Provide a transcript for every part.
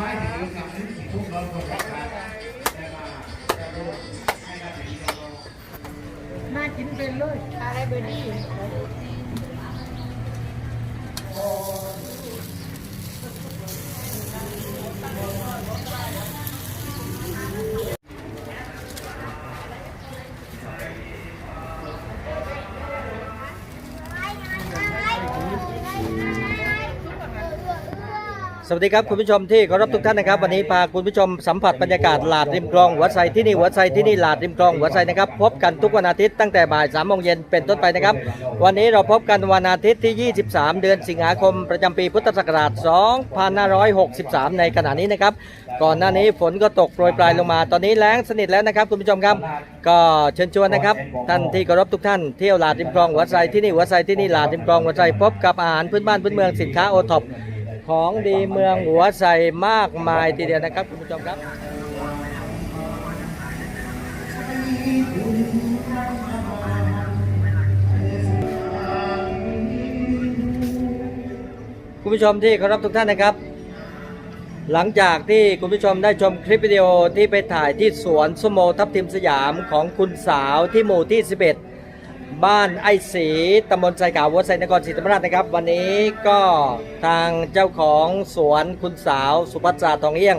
ไม้ที่ดีครั้งหนึงที่พวกเราคนรักกันได้มาได้ร่วมให้กับพี่น้องน่ากินเป็นเลยอะไรเบอร์ดี้ สวัสดีครับคุณผู้ชมที่เคารพทุกท่านนะครับ วันนี้พาคุณผู้ชมสัมผัสบรรยากาศหลาดริมคลองหัวไซที่นี่หัวไซที่นี่หลาดริมคลองหัวไซนะครับพบกันทุกวันอาทิตย์ตั้งแต่บ่ายสามโมงเย็นเป็นต้นไปนะครับ วันนี้เราพบกันวันอาทิตย์ที่ 23 เดือนสิงหาคมประจำปีพุทธศักราช 2563 ในขณะนี้นะครับ ก่อนหน้านี้ฝนก็ตกโปรยปลายลงมาตอนนี้แล้งสนิทแล้วนะครับ คุณผู้ชมครับก็เชิญชวนนะครับท่านที่เคารพทุกท่านเที่ยวหลาดริมคลองหัวไซที่นี่หัวไซที่นี่หลาดริมคลองหัวไซพบกับอาหารพื้นบ้านพื้นเมืองสินค้าโอท็อป ของดีเมืองหัวไสมากมายทีเดียวนะครับคุณผู้ชมครับคุณผู้ชมที่เคารพทุกท่านนะครับ หลังจากที่คุณผู้ชมได้ชมคลิปวิดีโอที่ไปถ่ายที่สวนสมโมทับทิมสยามของคุณสาวที่หมู่ที่ 11 บ้านไอ้ศรีตำบลไซขาววัดไซนครศรีธรรมราชนะครับ วันนี้ก็ทางเจ้าของสวนคุณสาวสุภัตราทองเอี้ยง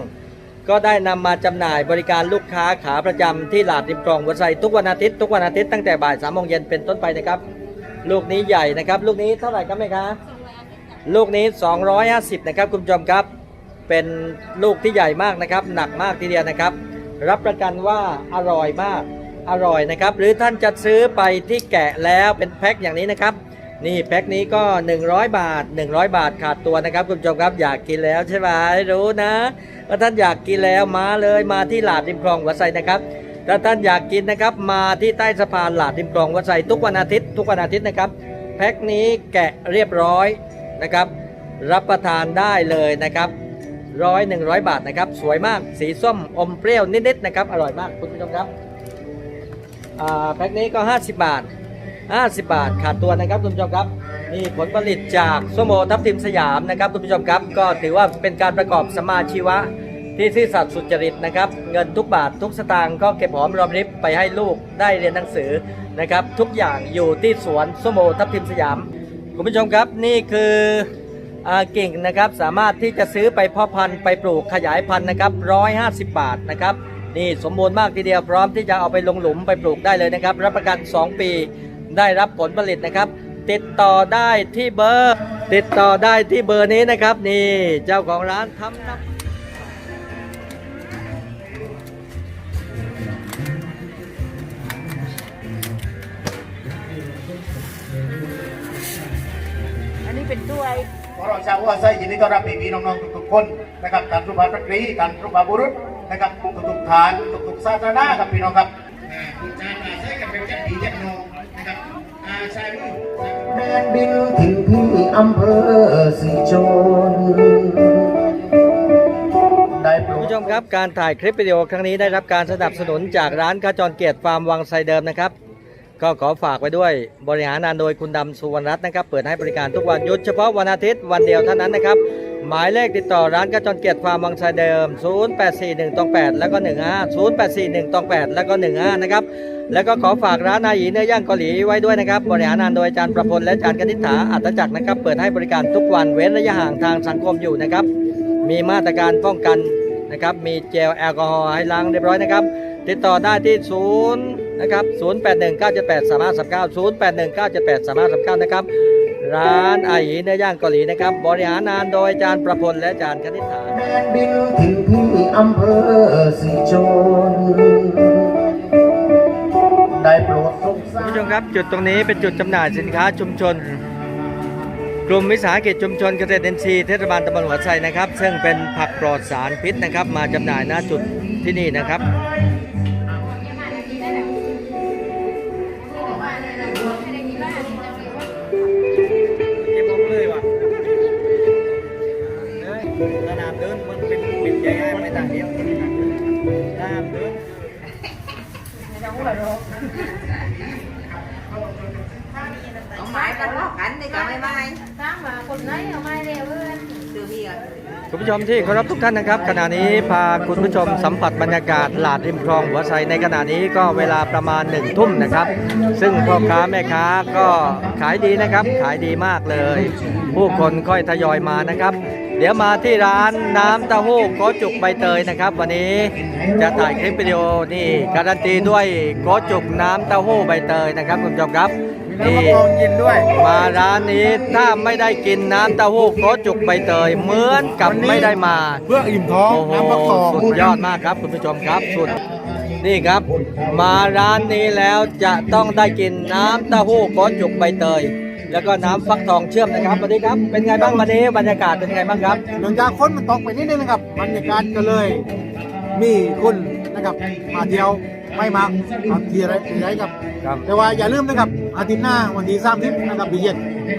ก็ได้นำมาจำหน่ายบริการลูกค้าขาประจำที่หลาดริมคลองวัดไซทุกวันอาทิตย์ทุกวันอาทิตย์ตั้งแต่บ่ายสามโมงเย็นเป็นต้นไปนะครับ ลูกนี้ใหญ่นะครับ ลูกนี้เท่าไหร่ครับแม่คะลูกนี้ 250 นะครับคุณผู้ชมครับ เป็นลูกที่ใหญ่มากนะครับ หนักมากทีเดียวนะครับ รับประกันว่าอร่อยมาก อร่อยนะครับ หรือท่านจะซื้อไปที่แกะแล้วเป็นแพ็คอย่างนี้นะครับ นี่แพ็คนี้ก็ 100 บาท 100 บาทขาดตัวนะครับคุณผู้ชมครับอยากกินแล้วใช่ไหมรู้นะว่าท่านอยากกินแล้วมาเลยมาที่หลาดริมคลองวัดไซนะครับถ้าท่านอยากกินนะครับ มาที่ใต้สะพานหลาดริมคลองวัดไซทุกวันอาทิตย์ ทุกวันอาทิตย์นะครับแพ็คนี้แกะเรียบร้อยนะครับ รับประทานได้เลยนะครับร้อยหนึ่งร้อยบาทนะครับ สวยมาก สีส้มอมเปรี้ยวนิดๆนะครับ อร่อยมากคุณผู้ชมครับ แพ็คนี้ก็ 50 บาท 50 บาทขาดตัวนะครับคุณผู้ชมครับนี่ผลผลิตจากส้มโอทับทิมสยามนะครับคุณผู้ชมครับ ก็ถือว่าเป็นการประกอบสมาชีวะที่ซื่อสัตย์สุจริตนะครับ เงินทุกบาททุกสตางค์ก็เก็บหอมรอมริบไปให้ลูกได้เรียนหนังสือนะครับ ทุกอย่างอยู่ที่สวนส้มโอทับทิมสยาม คุณผู้ชมครับนี่คือกิ่งนะครับสามารถที่จะซื้อไปเพาะพันธุ์ไปปลูกขยายพันธุ์นะครับ150 บาทนะครับ นี่สมบูรณ์มากทีเดียวพร้อมที่จะเอาไปลงหลุมไปปลูกได้เลยนะครับ รับประกัน 2 ปีได้รับผลผลิตนะครับ ติดต่อได้ที่เบอร์ ติดต่อได้ที่เบอร์นี้นะครับ นี่เจ้าของร้านทำน้ำอันนี้เป็นถ้วยขอเราชาวว่าไส้ยินดีต้อนรับพี่ๆน้องๆทุกๆคนนะครับการสุภาพสตรีการสุภาพบุรุษ นะครับทุกๆฐานทุกๆศาสนาครับพี่น้องครับอ่าคุณจามาใช้กันเป็นเจ้าผีเจ้าน้องนะครับอาชายมือแดนบินถึงที่อำเภอสีชนได้โปรคุณดผู้ชมครับการถ่ายคลิปวิดีโอครั้งนี้ได้รับการสนับสนุนจากร้านขจรเกียรติฟาร์มวังไซเดิมนะครับก็ขอฝากไว้ด้วยบริหารงานโดยคุณดำสุวรรณรัตน์นะครับ เปิดให้บริการทุกวันหยุดเฉพาะวันอาทิตย์วันเดียวเท่านั้นนะครับ หมายเลขติดต่อร้านขจรเกียรติฟาร์มวังไซเดิม 0841ตอง8แล้วก็ 15 0841ตอง8แล้วก็ 15 นะครับ แล้วก็ขอฝากร้านนาหยีเนื้อย่างเกาหลีไว้ด้วยนะครับ บริหารงานโดยอาจารย์ประพลและอาจารย์กนิษฐาอัตจักรนะครับ เปิดให้บริการทุกวันเว้นระยะห่างทางสังคมอยู่นะครับ มีมาตรการป้องกันนะครับ มีเจลแอลกอฮอล์ให้ล้างเรียบร้อยนะครับ ติดต่อได้ที่ศูนย์นะครับ 0 8 1 9 7 8 3 5 3 9 0 8 1 9 7 8 3 5 3 9 นะครับ ร้านอาหยีเนื้อย่างเกาหลีนะครับ บริหารงานโดยอาจารย์ประพลและอาจารย์คณิษฐาแดนบินถึงที่อำเภอสีชนได้โปรดสงสารคุณผู้ชมครับจุดตรงนี้เป็นจุดจำหน่ายสินค้าชุมชน กลุ่มวิสาหกิจชุมชนเกษตรอินทรีย์เทศบาลตำบลหัวไชนะครับ ซึ่งเป็นผักปลอดสารพิษนะครับ มาจำหน่ายณจุดที่นี่นะครับ ยวสนามเดินยังหัวเราะเอาไม้กันลอกกันนี่ก็ไม่ไม้ถามว่าคนไหนเอาไม่เร็วเพื่อนดูพี่อะคุณผู้ชมที่เคารพทุกท่านนะครับ ขณะนี้พาคุณผู้ชมสัมผัสบรรยากาศหลาดริมคลองหัวไซในขณะนี้ก็เวลาประมาณหนึ่งทุ่มนะครับ ซึ่งพ่อค้าแม่ค้าก็ขายดีนะครับ ขายดีมากเลย ผู้คนค่อยทยอยมานะครับ เดี๋ยวมาที่ร้านน้ำเต้าหู้โกจุกใบเตยนะครับ วันนี้จะถ่ายคลิปวิดีโอนี่การันตีด้วยโกจุกน้ำเต้าหู้ใบเตยนะครับคุณผู้ชมครับนี่ยินด้วย มาร้านนี้ถ้าไม่ได้กินน้ำเต้าหู้โคจุกใบเตยเหมือนกับไม่ได้มา เพื่ออิ่มท้องโอ้โหน้ำฟักองสุดยอดมากครับ คุณผู้ชมครับสุดนี่ครับ มาร้านนี้แล้วจะต้องได้กินน้ำเต้าหู้โคจุกใบเตย แล้วก็น้ำฟักทองเชื่อมนะครับสวัสดีครับ เป็นไงบ้างวันนี้บรรยากาศเป็นไงบ้างครับเนื่องจากฝนมันตกไปนิดนึงนะครับบรรยากาศก็เลย มีคนนะครับมาเที่ยวไม่มากมาเที่ยวอะไรอะไรครับ ครับ แต่ว่าอย่าลืมนะครับอาทิตย์หน้าวันที่สามทิพนะครับปีเย็น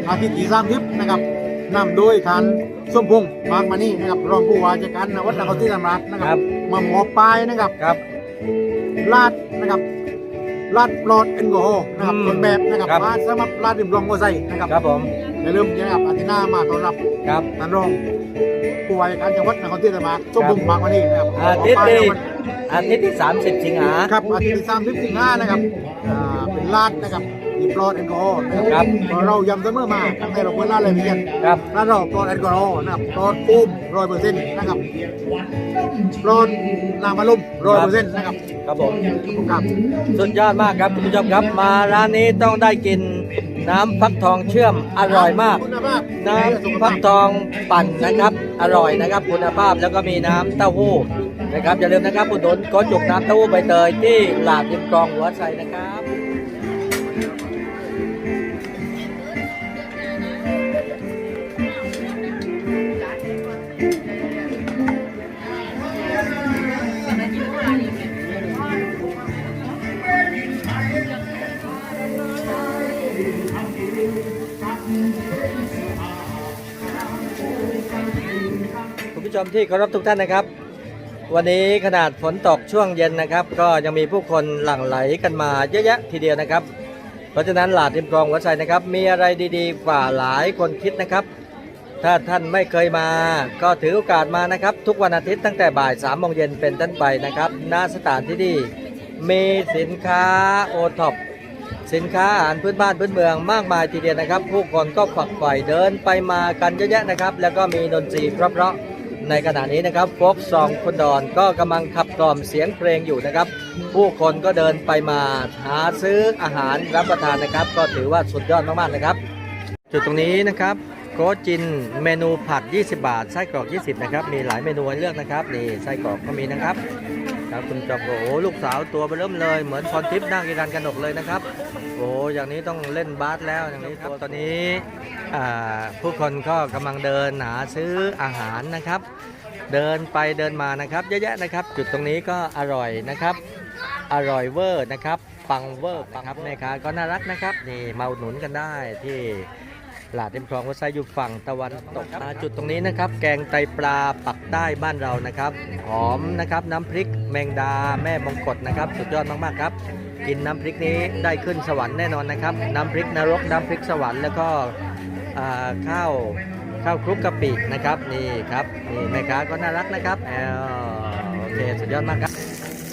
อาทิตย์ที่สามทิพนะครับนำโดยทานส้มพงษ์มากมานี่นะครับรองผู้ว่าราชการวัดนครศรีธรรมราชนะครับมามอบป้ายนะครับครับ ลาดนะครับ ลาดปลอดแอลกอฮอล์นะครับอืมต้นแบบนะครับครับ มาสมัครลาดริมรองกัวไซนะครับครับผมอย่าลืมนะครับอาทิตย์หน้ามาต้อนรับครับ ท่านรองผู้ว่าราชการจังหวัดนครศรีธรรมราชส้มพงษ์มากมานี่นะครับอาทิตย์มอบป้ที่รางวัลอาทิตย์ที่ 30 สิงหา ครับอาทิตย์ที่สามสิบสิงหานะครับอ่าเป็นลาดนะครับ มีปลอดแอลกอฮอล์นะคครัรับเราย้ำเสมอมาตั้งแต่เราเปิดร้านเลยพี่ยันครับร้านเราปลอดแอลกอฮอล์นะครับปลอดปูมร้อยเปอร์เซ็นต์นะครับปลอดน้ำมันลมร้อยเปอร์เซ็นต์นะครับครับผมครับสุดยอดมากครับคุณผู้ชมครับมาร้านนี้ต้องได้กินน้ำฟักทองเชื่อมอร่อยมากคุณภาพน้ำฟักทองปั่นนะครับ อร่อยนะครับ คุณภาพแล้วก็มีน้ำเต้าหู้นะครับอย่าลืมนะครับอุดหนุนโกจุกน้ำเต้าหู้ใบเตยที่หลาดริมคลองหัวไชนะครับ มที่เคารพทุกท่านนะครับ วันนี้ขนาดฝนตกช่วงเย็นนะครับ ก็ยังมีผู้คนหลั่งไหลกันมาเยอะแยะทีเดียวนะครับ เพราะฉะนั้นหลาดริมคลองหัวไชนะครับ มีอะไรดีๆกว่าหลายคนคิดนะครับ ถ้าท่านไม่เคยมา ก็ถือโอกาสมานะครับ ทุกวันอาทิตย์ตั้งแต่บ่าย3ามโมงเย็นเป็นต้นไปนะครับณสถานที่นี่มีสินค้าโอท็อปสินค้าอาหารพื้นบ้านพื้นเมืองมากมายทีเดียวนะครับ ผู้คนก็ฝักใฝ่เดินไปมากันเยอะแยะนะครับ แล้วก็มีดนตรีเพราะๆ ในขณะนี้นะครับโฟกซองคนดอนก็กำลังขับกล่อมเสียงเพลงอยู่นะครับ ผู้คนก็เดินไปมาหาซื้ออาหารรับประทานนะครับ ก็ถือว่าสุดยอดมากๆนะครับ จุดตรงนี้นะครับโกจินเมนูผัด 20 บาท ไส้กรอก 20 นะครับ มีหลายเมนูให้เลือกนะครับ นี่ไส้กรอกก็มีนะครับ ครับคุณจอมโอ้โหลูกสาวตัวไปเริ่มเลย เหมือนพรทิพย์นั่งกีรันกระหนกเลยนะครับ โอ้อย่างนี้ต้องเล่นบาสแล้วอย่างนี้ครับตอนนี้ผู้คนก็กำลังเดินหาซื้ออาหารนะครับ เดินไปเดินมานะครับเยอะแยะนะครับ จุดตรงนี้ก็อร่อยนะครับ อร่อยเวอร์นะครับปังเวอร์นะครับแม่ค้าก็น่ารักนะครับนี่มาอุดหนุนกันได้ที่ หลาดเต็มคลองวัดไซอยู่ฝั่งตะวันตกมาจุดตรงนี้นะครับ แกงไตปลาปักใต้บ้านเรานะครับหอมนะครับน้ำพริกแมงดาแม่มงกฎนะครับ สุดยอดมากๆครับ กินน้ำพริกนี้ได้ขึ้นสวรรค์แน่นอนนะครับ น้ำพริกนรกน้ำพริกสวรรค์แล้วก็ข้าวข้าวคลุกกะปินะครับนี่ครับนี่แม่ค้าก็น่ารักนะครับแอลโอเคสุดยอดมากครับ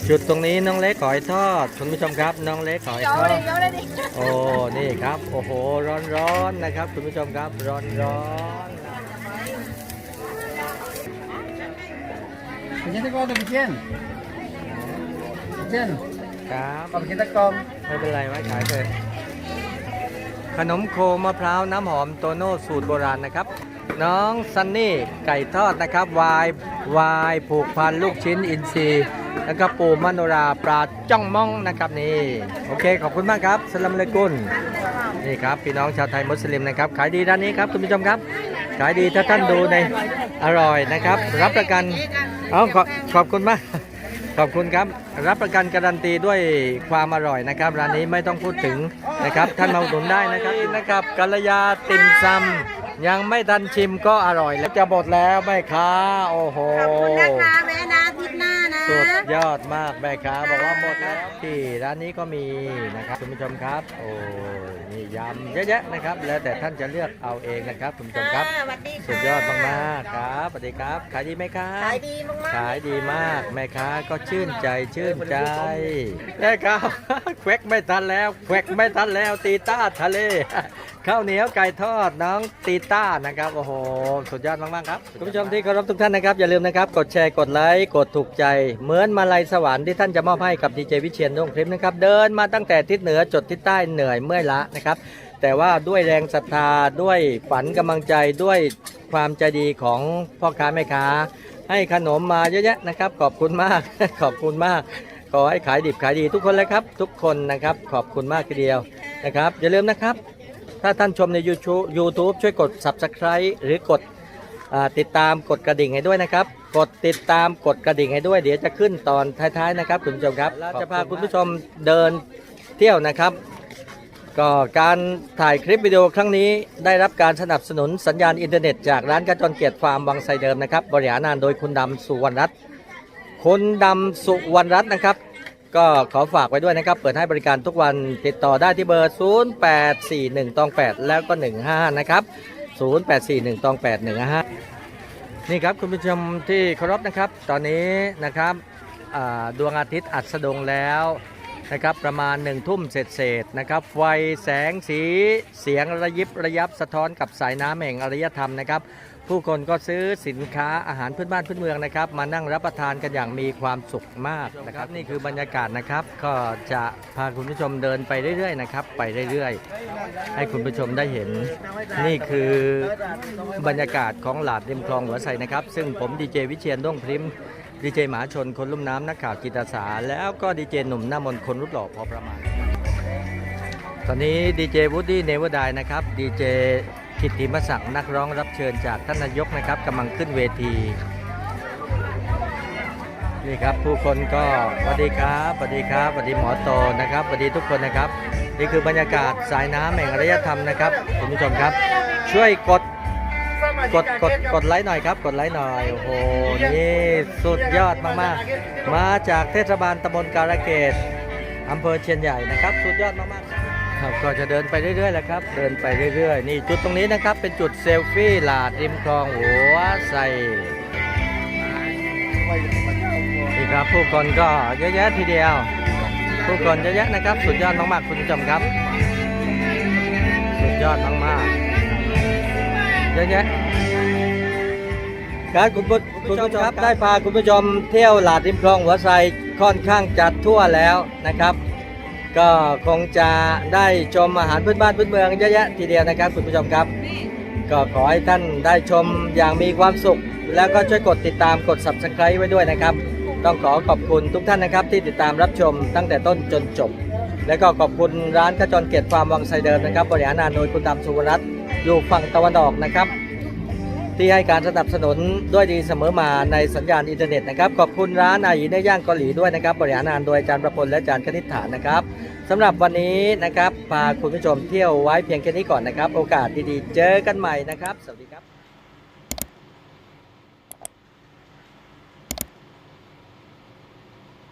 จุดตรงนี้น้องเล็กขอยทอดคุณผู้ชมครับ น้องเล็กขอยทอดโอ้นี่ครับ โอ้โหร้อนร้อนๆนะครับ คุณผู้ชมครับร้อนร้อนๆ Bikin tak kau ada bikin. Bikin. ครับ Kau bikin tak kau. ไม่เป็นไรไว้ขายเลยขนมโคมะพร้าวน้ำหอมโตโน่สูตรโบราณนะครับ น้องซันนี่ไก่ทอดนะครับวายวายผูกพันลูกชิ้นอินทรีย์ แล้วก็ปูมโนราปลาจ้องม่องนะครับนี่โอเคขอบคุณมากครับสลัมเลกุนนี่ครับพี่น้องชาวไทยมุสลิมนะครับขายดีร้านนี้ครับคุณผู้ชมครับ ขายดีถ้าท่านดูในอร่อยนะครับ รับประกันเอาขอขอบคุณมากขอบคุณครับ รับประกันการันตีด้วยความอร่อยนะครับร้านนี้ไม่ต้องพูดถึงนะครับท่านมาอุดหนุนได้นะครับนะครับกัลยาติ่มซำยังไม่ทันชิมก็อร่อยแล้วจะหมดแล้วแม่ค้าโอ้โหขอบคุณนะคะแม่นะ สุดยอดมากแม่ค้าบอกว่าหมดแล้วที่ร้านนี้ก็มีนะครับคุณผู้ชมครับ โอ้ยมียำเยอะแยะนะครับ แล้วแต่ท่านจะเลือกเอาเองนะครับคุณผู้ชมครับ สวัสดีค่ะสุดยอดมากๆครับสวัสดีครับ ขายดีไหมครับขายดีมากๆขายดีมากแม่ค้าก็ชื่นใจชื่นใจแม่ค้าแควกไม่ทันแล้วแควกไม่ทันแล้วตีต้าทะเลข้าวเหนียวไก่ทอดน้องตีต้านะครับโอ้โหสุดยอดมากๆครับคุณผู้ชมที่เคารพทุกท่านนะครับอย่าลืมนะครับกดแชร์กดไลค์กดถูกใจเหมือนมาลัยสวรรค์ที่ท่านจะมอบให้กับดีเจวิเชียนดวงคลิปนะครับ เดินมาตั้งแต่ทิศเหนือจดทิศใต้เหนื่อยเมื่อยละนะครับ แต่ว่าด้วยแรงศรัทธาด้วยฝันกำลังใจด้วยความใจดีของพ่อค้าแม่ค้า ให้ขนมมาเยอะแยะนะครับ ขอบคุณมาก ขอบคุณมาก ขอให้ขายดิบขายดีทุกคนเลยครับ ทุกคนนะครับ ขอบคุณมากทีเดียวนะครับ อย่าลืมนะครับ ถ้าท่านชมใน YouTube YouTube ช่วยกด Subscribe หรือกด ติดตามกดกระดิ่งให้ด้วยนะครับ กดติดตามกดกระดิ่งให้ด้วย เดี๋ยวจะขึ้นตอนท้ายๆนะครับคุณผู้ชมครับเราจะพาคุณผู้ชมเดินเที่ยวนะครับ ก็การถ่ายคลิปวิดีโอครั้งนี้ได้รับการสนับสนุนสัญญาณอินเทอร์เน็ตจากร้านกระจรเกียรติฟาร์มวังไซเดิมนะครับบริหารงานโดยคุณดำสุวรรณรัตน์คุณดำสุวรรณรัตน์นะครับก็ขอฝากไว้ด้วยนะครับ เปิดให้บริการทุกวันติดต่อได้ที่เบอร์ 0841ตอง8แล้วก็ 15 นะครับ 0841ตอง8 155นี่ครับคุณผู้ชมที่เคารพนะครับ ตอนนี้นะครับดวงอาทิตย์อัสดงแล้วนะครับประมาณหนึ่งทุ่มเศษๆนะครับไฟแสงสีเสียงระยิบระยับสะท้อนกับสายน้ำแห่งอารยธรรมนะครับ ผู้คนก็ซื้อสินค้าอาหารพื้นบ้านพื้นเมืองนะครับ มานั่งรับประทานกันอย่างมีความสุขมากนะครับ นี่คือบรรยากาศนะครับ ก็จะพาคุณผู้ชมเดินไปเรื่อยๆนะครับ ไปเรื่อยๆ ให้คุณผู้ชมได้เห็น นี่คือบรรยากาศของหลาดริมคลองหัวไซนะครับ ซึ่งผมดีเจวิเชียนด้งพริมดีเจหมาชนคนลุ่มน้ำนักข่าวจิตอาสา แล้วก็ดีเจหนุ่มหน้ามนคนรุดหล่อพอประมาณ ตอนนี้ดีเจวูดดี้เนวอร์ไดนะครับดีเจ กิตติมศักดิ์นักร้องรับเชิญจากท่านนายกนะครับกำลังขึ้นเวที นี่ครับผู้คนก็สวัสดีครับสวัสดีครับสวัสดีหมอโตนะครับสวัสดีทุกคนนะครับ นี่คือบรรยากาศสายน้ำแห่งอารยธรรมนะครับคุณผู้ชมครับ ช่วยกดกดกดกดไลค์หน่อยครับ กดไลค์หน่อยโอ้โหนี่สุดยอดมากๆ มาจากเทศบาลตำบลการะเกดอำเภอเชียนใหญ่นะครับ สุดยอดมากๆ ครับก็จะเดินไปเรื่อยๆแหละครับ เดินไปเรื่อย ๆ นี่จุดตรงนี้นะครับ เป็นจุดเซลฟี่หลาดริมคลองหัวไซนี่ครับผู้คนก็เยอะแยะทีเดียว ผู้คนเยอะแยะนะครับ สุดยอดมากๆคุณผู้ชมครับ สุดยอดมากๆเยอะแยะครับคุณผู้คุณผู้ชมครับได้พาคุณผู้ชมเที่ยวหลาดริมคลองหัวไซค่อนข้างจัดทั่วแล้วนะครับ ก็คงจะได้ชมอาหารพื้นบ้านพื้นเมืองเยอะแยะทีเดียวนะครับคุณผู้ชมครับ ก็ขอให้ท่านได้ชมอย่างมีความสุข แล้วก็ช่วยกดติดตามกด subscribe ไว้ด้วยนะครับ ต้องขอขอบคุณทุกท่านนะครับ ที่ติดตามรับชมตั้งแต่ต้นจนจบ และก็ขอบคุณร้านขจรเกียรติฟาร์มวังไซเดิมนะครับบริหารงานโดยคุณดำสุวรรณรัตน์อยู่ฝั่งตะวันออกนะครับ ที่ให้การสนับสนุนด้วยดีเสมอมาในสัญญาณอินเทอร์เน็ตนะครับขอบคุณร้านอาหยีในย่างเกาหลีด้วยนะครับ บริหารงานโดยอาจารย์ประพลและอาจารย์คณิษฐานนะครับสำหรับวันนี้นะครับพาคุณผู้ชมเที่ยวไว้เพียงแค่นี้ก่อนนะครับ โอกาสดีๆ เจอกันใหม่นะครับ สวัสดีครับ